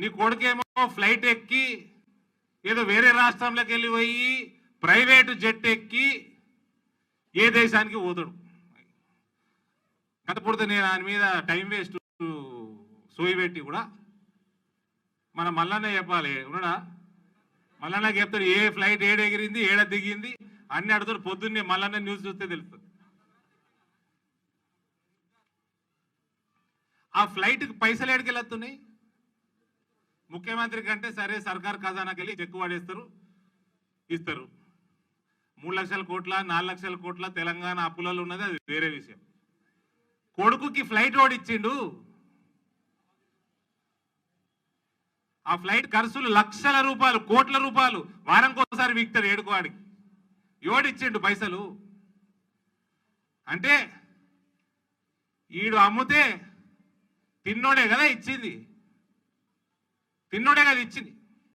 నీ కొడుకేమో ఫ్లైట్ ఎక్కి ఏదో వేరే రాష్ట్రంలోకి వెళ్ళిపోయి ప్రైవేటు జెట్ ఎక్కి ఏ దేశానికి పోతాడు? కథపడితే నేను దాని మీద టైం వేస్ట్ సోయి పెట్టి కూడా మన మల్లన్న చెప్పాలి. ఉన్నాడా? మల్లన్నకి చెప్తాడు ఏ ఫ్లైట్ ఏడ ఎగిరింది ఏడ దిగింది? అన్ని అడుగుతాడు పొద్దున్నే మల్లన్న న్యూస్ చూస్తే తెలుస్తుంది. ఆ ఫ్లైట్కి పైసలు ఏడికి వెళ్తున్నాయి ముఖ్యమంత్రి కంటే సరే సర్కార్ ఖజానాకి వెళ్ళి చెక్కు పడేస్తారు ఇస్తారు. మూడు లక్షల కోట్ల నాలుగు లక్షల కోట్ల తెలంగాణ అప్పులలో ఉన్నది అది వేరే విషయం. కొడుకుకి ఫ్లైట్ ఓడిచ్చిండు. ఆ ఫ్లైట్ ఖర్చులు లక్షల రూపాయలు కోట్ల రూపాయలు వారంకోసారి వీక్తాడు ఏడుకోవాడికి. ఎవడిచ్చిండు పైసలు. అంటే ఈడు అమ్మితే తిన్నోడే కదా ఇచ్చింది. తిన్నుడే కదా ఇచ్చింది.